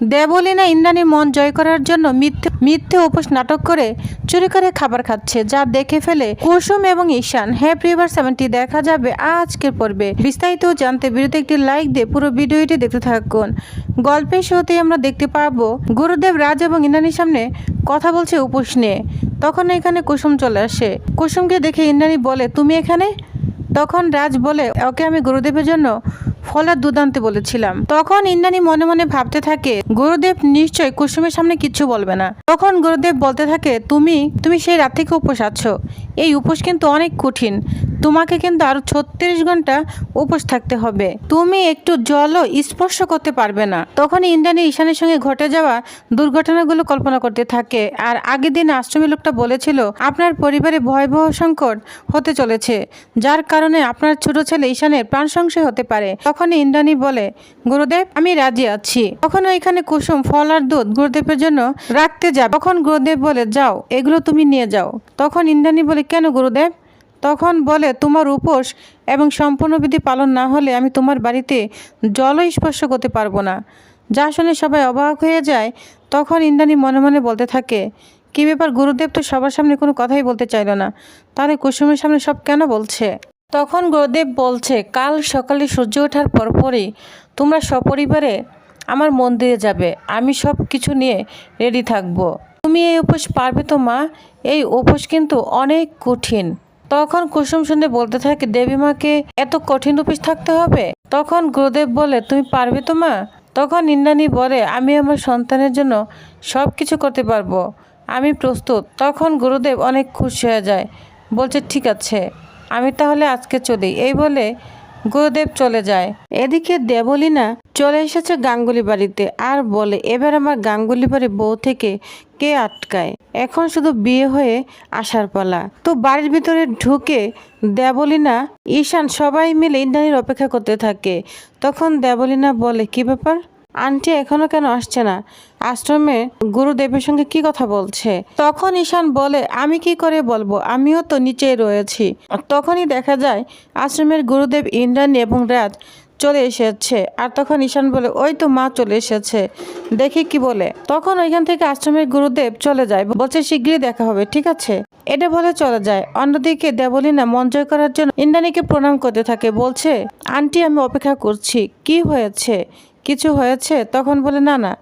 দেবলীনা ইন্দ্রাণীর মন জয় করার জন্য মিথ্যে মিথ্যে উপোস নাটক করে চুরি করে খাবার খাচ্ছে, যা দেখে ফেলে কুসুম এবং ঈশান। হ্যাঁ প্রিভার সেভেনটি দেখা যাবে আজকের পর্বে। বিস্তারিত জানতে ভিডিওতে একটি লাইক দিয়ে পুরো ভিডিওটি দেখতে থাকুন। গল্পের শুরুতেই আমরা দেখতে পাবো, গুরুদেব রাজ এবং ইন্দ্রাণীর সামনে কথা বলছে উপোস নিয়ে। তখন এখানে কুসুম চলে আসে। কুসুমকে দেখে ইন্দ্রাণী বলে, তুমি এখানে? তখন রাজ বলে, ওকে আমি গুরুদেবের জন্য ফলের দুদান্তে বলেছিলাম। তখন ইন্দ্রানী মনে মনে ভাবতে থাকে, গুরুদেব নিশ্চয় কুসুমের সামনে কিছু বলবে না। তখন গুরুদেব বলতে থাকে, তুমি তুমি সেই রাত থেকে উপোস আছো। এই উপোস কিন্তু অনেক কঠিন। তোমাকে কিন্তু আরও ছত্রিশ ঘণ্টা উপোস থাকতে হবে। তুমি একটু জলও স্পর্শ করতে পারবে না। তখন ইন্দ্রাণী ঈশানের সঙ্গে ঘটে যাওয়া দুর্ঘটনাগুলো কল্পনা করতে থাকে। আর আগের দিন আশ্রমী লোকটা বলেছিল, আপনার পরিবারে ভয়াবহ সংকট হতে চলেছে, যার কারণে আপনার ছোট ছেলে ঈশানের প্রাণ সংশয় হতে পারে। তখন ইন্দ্রাণী বলে, গুরুদেব, আমি রাজি আছি। তখন এখানে কুসুম, ফল আর দুধ গুরুদেবের জন্য রাখতে যাবে। তখন গুরুদেব বলে, যাও, এগুলো তুমি নিয়ে যাও। তখন ইন্দ্রাণী বলে, কেন গুরুদেব? তখন বলে, তোমার উপোস এবং সম্পূর্ণ বিধি পালন না হলে আমি তোমার বাড়িতে জলও স্পর্শ করতে পারব না। যা শুনে সবাই অবাক হয়ে যায়। তখন ইন্দ্রাণী মনে মনে বলতে থাকে, কী ব্যাপার গুরুদেব তো সবার সামনে কোনো কথাই বলতে চাইলো না। তাহলে কুসুমের সামনে সব কেন বলছে? তখন গুরুদেব বলছে, কাল সকালে সূর্য ওঠার পরপরই তোমরা সপরিবারে আমার মন্দিরে যাবে। আমি সব কিছু নিয়ে রেডি থাকব। তুমি এই উপোস পারবে তো মা? এই উপোস কিন্তু অনেক কঠিন। তখন কুসুম সুন্দর বলতে থাকে, দেবী মাকে এত কঠিন রূপিস থাকতে হবে? তখন গুরুদেব বলে, তুমি পারবে তো মা? তখন ইন্দ্রাণী বলে, আমি আমার সন্তানের জন্য সব কিছু করতে পারব। আমি প্রস্তুত। তখন গুরুদেব অনেক খুশি হয়ে যায়, বলছে, ঠিক আছে, আমি তাহলে আজকে চলি। এই বলে গুরুদেব চলে যায়। এদিকে দেবলীনা চলে এসেছে গাঙ্গুলি বাড়িতে আর বলে, এবার আমার গাঙ্গুলি বাড়ির বউ থেকে কে আটকায়? এখন শুধু বিয়ে হয়ে আসার পালা। তো বাড়ির ভিতরে ঢুকে দেবলীনা, ঈশান সবাই মিলে ইন্দ্রাণীর অপেক্ষা করতে থাকে। তখন দেবলীনা বলে, কি ব্যাপার? আন্টি এখনও কেন আসছে না? আশ্রমে গুরুদেবের সঙ্গে কি কথা বলছে? তখন ঈশান বলে, আমি কি করে বলব? আমিও তো নিচে রয়েছি। তখনই দেখা যায়, আশ্রমের গুরুদেব ইন্দ্রাণী এবং রাত চলে এসেছে। আর তখন ঈশান বলে, ওই তো মা চলে এসেছে। দেখি কি বলে। তখন ওইখান থেকে আশ্রমের গুরুদেব চলে যায়, বলছে, শিগগিরই দেখা হবে, ঠিক আছে? এটা বলে চলে যায়। অন্যদিকে দেবলীনা মন জয় করার জন্য ইন্দ্রাণীকে প্রণাম করতে থাকে, বলছে, আন্টি, আমি অপেক্ষা করছি। কি হয়েছে? কিছু হয়েছে? তখন বলে না না।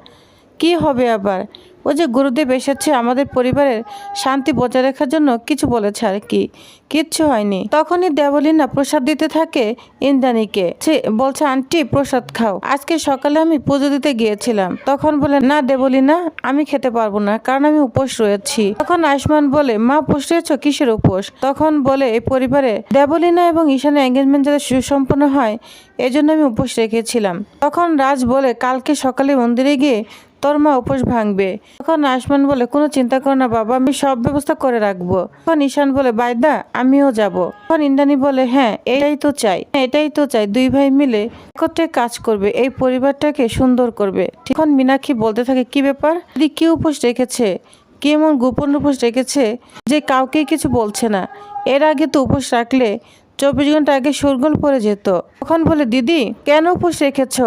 কি হবে আবার? ও যে গুরুদেব এসেছে আমাদের পরিবারের শান্তি বজায় রাখার জন্য কিছু বলেছে আর কি। কিচ্ছু হয়নি। তখনই দেবলীনা প্রসাদ দিতে থাকে ইন্দ্রাণীকে। বলছে, আন্টি, প্রসাদ খাও। আজকে সকালে আমি পুজো দিতে গিয়েছিলাম। তখন বলে, না দেবলীনা, আমি খেতে পারব না, কারণ আমি উপোস রয়েছি। তখন আয়ুষ্মান বলে, মা, উপোস রয়েছ? কিসের উপোস? তখন বলে, এই পরিবারে দেবলিনা এবং ঈশানের এঙ্গেজমেন্ট যাতে সুসম্পন্ন হয়, এজন্য আমি উপোস রেখেছিলাম। তখন রাজ বলে, কালকে সকালে মন্দিরে গিয়ে তোর মা উপোস ভাঙবে। তখন আসমান বলে কোনো চিন্তা করো না বাবা আমি সব ব্যবস্থা করে রাখব। তখন ঈশান বলে বাইদা আমিও যাব। তখন ইন্দ্রাণী বলে হ্যাঁ এটাই তো চাই হ্যাঁ, এটাই তো চাই। দুই ভাই মিলে একত্রে কাজ করবে এই পরিবারটাকে সুন্দর করবে। তখন মীনাক্ষী বলতে থাকে কি ব্যাপার? দিদি কি উপোস রেখেছে? কি এমন গোপন উপোস রেখেছে যে কাউকেই কিছু বলছে না? এর আগে তো উপোস রাখলে চব্বিশ ঘণ্টা আগে সুরগোল পড়ে যেত। তখন বলে দিদি কেন উপোস রেখেছো?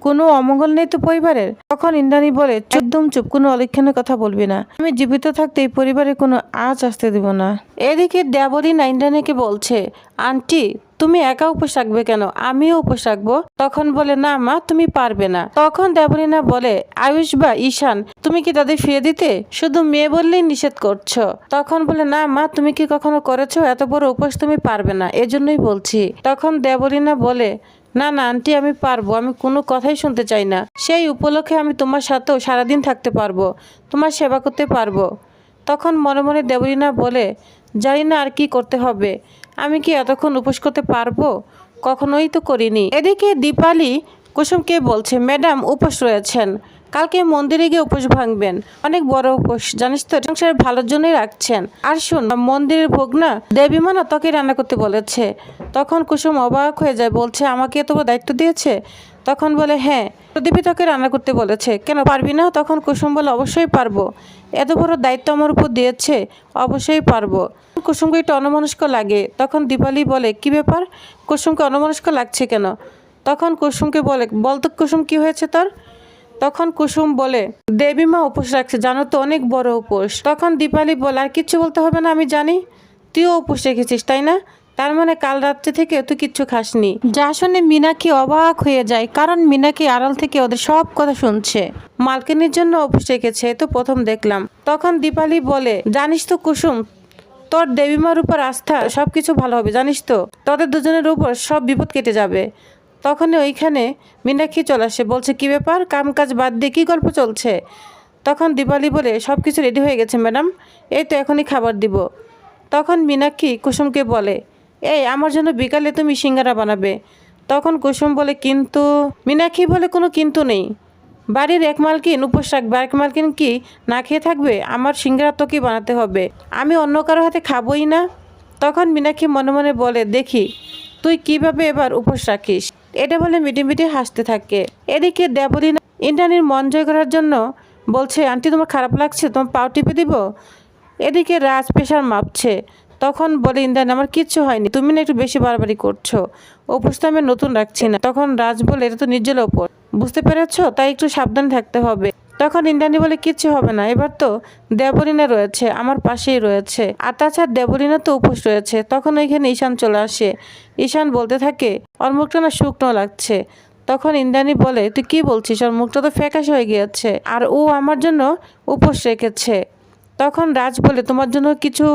কোনো অমঙ্গল নেই তো পরিবারের? তখন ইন্দ্রাণী বলে একদম চুপ, কোনো অলক্ষণের কথা বলবি না। আমি জীবিত থাকতে এই পরিবারে কোনো আজ আসতে দিব না। এদিকে দেবরীনা ইন্দ্রাণীকে বলছে, আন্টি, তুমি একা উপোস রাখবে কেন? আমিও উপোস রাখব। তখন বলে, না মা, তুমি পারবে না। তখন দেবরীনা বলে, আয়ুষ বা ঈশান, তুমি কি তাদের ফিরে দিতে? শুধু মেয়ে বললেই নিষেধ করছ। তখন বলে, না মা, তুমি কি কখনো করেছ? এত বড় উপোস তুমি পারবে না। এজন্যই বলছি। তখন দেবরীনা বলে না না, আন্টি, আমি পারব। আমি কোনো কথাই শুনতে চাই না। সেই উপলক্ষে আমি তোমার সাথেও সারাদিন থাকতে পারব। তোমার সেবা করতে পারব। তখন মনে মনে দেবলীনা বলে, জানি না আর কি করতে হবে। আমি কি এতক্ষণ উপোস করতে পারব? কখনোই তো করিনি। এদিকে দীপালি কুসুমকে বলছে, ম্যাডাম, উপোস রয়েছেন। কালকে মন্দিরে গিয়ে উপোস ভাঙবেন। অনেক বড় উপোস, জানিস তো সংসারের ভালোর জন্যই রাখছেন। আর শোন, মন্দিরের ভোগ না দেবী না তোকে রান্না করতে বলেছে। তখন কুসুম অবাক হয়ে যায়, বলছে, আমাকে এত দায়িত্ব দিয়েছে? তখন বলে হ্যাঁ প্রদীপী তোকে রান্না করতে বলেছে। কেন পারবি না? তখন কুসুম বলে, অবশ্যই পারব। এত বড় দায়িত্ব আমার উপর দিয়েছে? অবশ্যই পারব। কুসুমকে একটু অনমনস্ক লাগে। তখন দীপালি বলে, কি ব্যাপার? কুসুমকে অনমনস্ক লাগছে কেন? তখন কুসুমকে বলে বলতো কুসুম, কি হয়েছে তোর? তখন কুসুম বলে দেবী মা উপোস রাখছে, জানো তো অনেক বড় উপোস। তখন দীপালি বলে, আর কিচ্ছু বলতে হবে না, আমি জানি। তুইও উপোস রেখেছিস, তাই না? তার মানে কাল রাত্রে থেকে তুই কিচ্ছু খাসনি। যা শুনে মিনাকি অবাক হয়ে যায়, কারণ মিনাকি আড়াল থেকে ওদের সব কথা শুনছে। মালকিনের জন্য উপোস রেখেছে তো প্রথম দেখলাম। তখন দীপালি বলে, জানিস তো কুসুম, তোর দেবীমার উপর আস্থা সব কিছু ভালো হবে, জানিস তো? তোদের দুজনের উপর সব বিপদ কেটে যাবে। তখনই ওইখানে মিনাক্ষী চলে আসে, বলছে, কি ব্যাপার? কাম কাজ বাদ দিয়ে কী গল্প চলছে? তখন দীপালি বলে সব কিছু রেডি হয়ে গেছে ম্যাডাম এই তো এখনই খাবার দিব। তখন মীনাক্ষী কুসুমকে বলে, এই, আমার জন্য বিকালে তুমি সিঙ্গারা বানাবে। তখন কুসুম বলে, কিন্তু মীনাক্ষী বলে, কোনো কিন্তু নেই। বাড়ির এক মালকিন, উপোস রাখবে। এক মালকিন কি না খেয়ে থাকবে? আমার সিঙ্গারা তো কি বানাতে হবে? আমি অন্য কারও হাতে খাবোই না? তখন মীনাক্ষী মনে মনে বলে, দেখি, তুই কীভাবে এবার উপোস রাখিস? এটা বলে মিটি মিটি হাসতে থাকে। এদিকে দেবদিন ইন্টারনির মন জয় করার জন্য বলছে, আন্টি, তোমার খারাপ লাগছে? তোমার পাও টিপে দিব? এদিকে রাজ প্রেশার মাপছে। তখন বলে ইন্দ্রানী আমার কিচ্ছু হয়নি। তুমি না একটু বেশি বাড়াবাড়ি করছ। অপুস তো আমি নতুন রাখছি না। তখন রাজ বলে, এটা তো নির্জল ওপর বুঝতে পেরেছ? তাই একটু সাবধানে থাকতে হবে। তখন ইন্দ্রাণী বলে, কিচ্ছু হবে না। এবার তো দেবরিনা রয়েছে, আমার পাশেই রয়েছে। আর তাছাড়া দেবরিনা তো উপোস রয়েছে। তখন ওইখানে ঈশান চলে আসে। ঈশান বলতে থাকে, ওর মুখটা না শুকনো লাগছে। তখন ইন্দ্রাণী বলে, তুই কি বলছিস? ওর মুখটা তো ফ্যাকাশ হয়ে গিয়েছে। আর ও আমার জন্য উপোস রেখেছে। তখন রাজ বলে, তোমার জন্য কিছু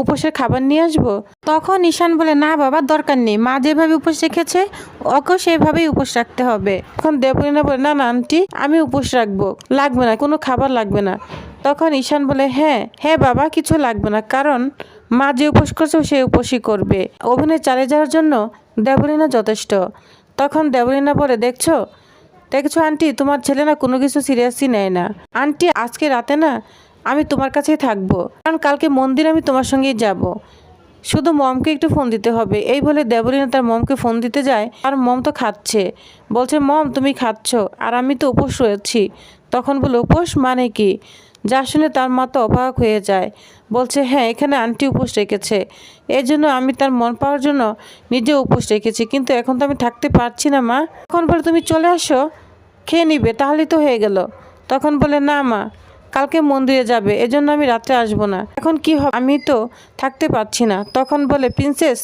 উপোসের খাবার নিয়ে আসব? তখন ঈশান বলে, না বাবা, দরকার নেই। মা যেভাবে উপোস রেখেছে, ওকেও সেভাবেই উপোস রাখতে হবে। তখন দেবলীনা বলে, না না, আন্টি, আমি উপোস রাখব। লাগবে না, কোনো খাবার লাগবে না। তখন ঈশান বলে হ্যাঁ হ্যাঁ বাবা, কিছু লাগবে না, কারণ মা যে উপোস করছে, সে উপোসই করবে। অভিনয় চালিয়ে যাওয়ার জন্য দেবলীনা যথেষ্ট। তখন দেবলীনা বলে, দেখছ? দেখছ আন্টি, তোমার ছেলে না কোনো কিছু সিরিয়াসই নেয় না। আন্টি, আজকে রাতে না আমি তোমার কাছেই থাকব। কারণ কালকে মন্দির আমি তোমার সঙ্গেই যাব। শুধু মমকে একটু ফোন দিতে হবে। এই বলে দেবলীনা তার মমকে ফোন দিতে যায়। আর মম তো খাচ্ছে। বলছে, মম, তুমি খাচ্ছ। আর আমি তো উপোস রয়েছি। তখন বলে, উপোস মানে কি? যা শুনে তার মা তো অবাক হয়ে যায়। বলছে হ্যাঁ এখানে আন্টি উপোস রেখেছে। এই জন্য আমি তার মন পাওয়ার জন্য নিজে উপোস রেখেছি। কিন্তু এখন তো আমি থাকতে পারছি না, মা। তখন বলে, তুমি চলে আসো। খেয়ে নিবে, তাহলেই তো হয়ে গেল। তখন বলে, না, মা। কালকে মন্দিরে যাবে, এজন্য আমি রাত্রে আসব না। এখন কি হবে? আমি তো থাকতে পারছি না। তখন বলে, প্রিন্সেস,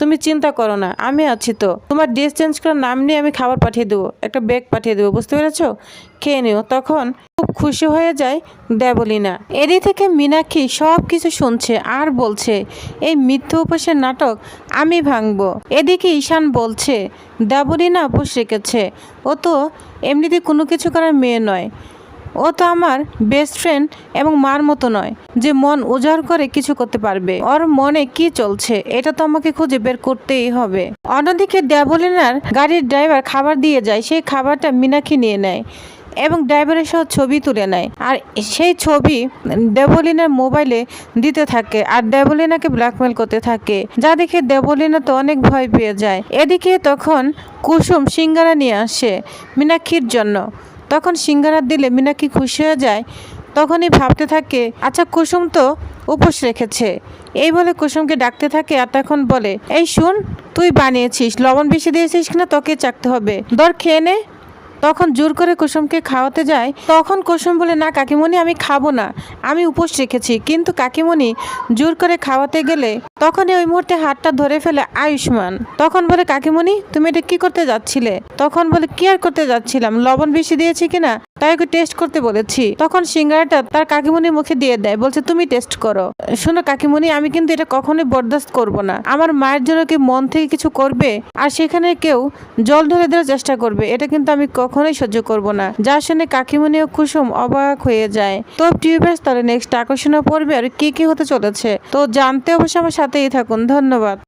তুমি চিন্তা করো না, আমি আছি তো। তোমার ড্রেস চেঞ্জ করার নাম নিয়ে আমি খাবার পাঠিয়ে দেবো, একটা ব্যাগ পাঠিয়ে দেবো, বুঝতে পেরেছ? খেয়ে নিও। তখন খুব খুশি হয়ে যায় দেবলীনা। এরই থেকে মীনাক্ষী সব কিছু শুনছে আর বলছে, এই মিথ্যে উপোসের নাটক আমি ভাঙবো। এদিকে ঈশান বলছে, দেবলীনা উপোস রেখেছে। ও তো এমনিতে কোনো কিছু করার মেয়ে নয়। ও তো আমার বেস্ট ফ্রেন্ড এবং মার মতো নয়, যে মন উজাড় করে কিছু করতে পারবে। ওর মনে কি চলছে, এটা তো আমাকে খুঁজে বের করতেই হবে। অন্যদিকে দেবলিনার গাড়ির ড্রাইভার খাবার দিয়ে যায়, সেই খাবারটা মিনাক্ষী নিয়ে নেয় এবং ড্রাইভারের সহ ছবি তুলে নেয়। আর সেই ছবি দেবলিনার মোবাইলে দিতে থাকে আর দেবলিনাকে ব্ল্যাকমেল করতে থাকে। যা দেখে দেবলিনা তো অনেক ভয় পেয়ে যায়। এদিকে তখন কুসুম সিঙ্গারা নিয়ে আসে মীনাক্ষীর জন্য। তখন সিঙ্গারা দিলে মিনাক্ষী খুশি হয়ে যায়? তখনই ভাবতে থাকে আচ্ছা কুসুম তো উপোস রেখেছে। এই বলে কুসুমকে ডাকতে থাকে আর তখন বলে, এই শুন, তুই বানিয়েছিস, লবণ বেশি দিয়েছিস কিনা তোকে চাকতে হবে। দর খেয়ে নে। তখন জোর করে কুসুমকে খাওয়াতে যায়, তখন কুসুম বলে, না, কাকিমণি, আমি খাব না। আমি উপোস রেখেছি। কিন্তু কাকিমণি জোর করে খাওয়াতে গেলে তখনই ওই মুহূর্তে হাতটা ধরে ফেলে আয়ুষ্মান। তখন বলে, কাকিমণি, তুমি এটা কি করতে যাচ্ছিলে? তখন বলে, কি আর করতে যাচ্ছিলাম? লবণ বেশি দিয়েছি কিনা তাই ওকে টেস্ট করতে বলেছি। তখন সিঙ্গারাটা তার কাকিমণির মুখে দিয়ে দেয়, বলছে, তুমি টেস্ট করো। শোনো কাকিমণি, আমি কিন্তু এটা কখনোই বরদাস্ত করব না। আমার মায়ের জন্য কি মন থেকে কিছু করবে, আর সেখানে কেউ জল ঢেলে দেওয়ার চেষ্টা করবে। এটা কিন্তু আমি কখনোই সহ্য করব না। যা শুনে কাকিমণি ও কুসুম অবাক হয়ে যায়। তো টিউবেস তাহলে নেক্সট আকর্ষণীয় পর্বে আর কি কি হতে চলেছে? তো জানতে অবশ্যই আমার সাথেই থাকুন। ধন্যবাদ।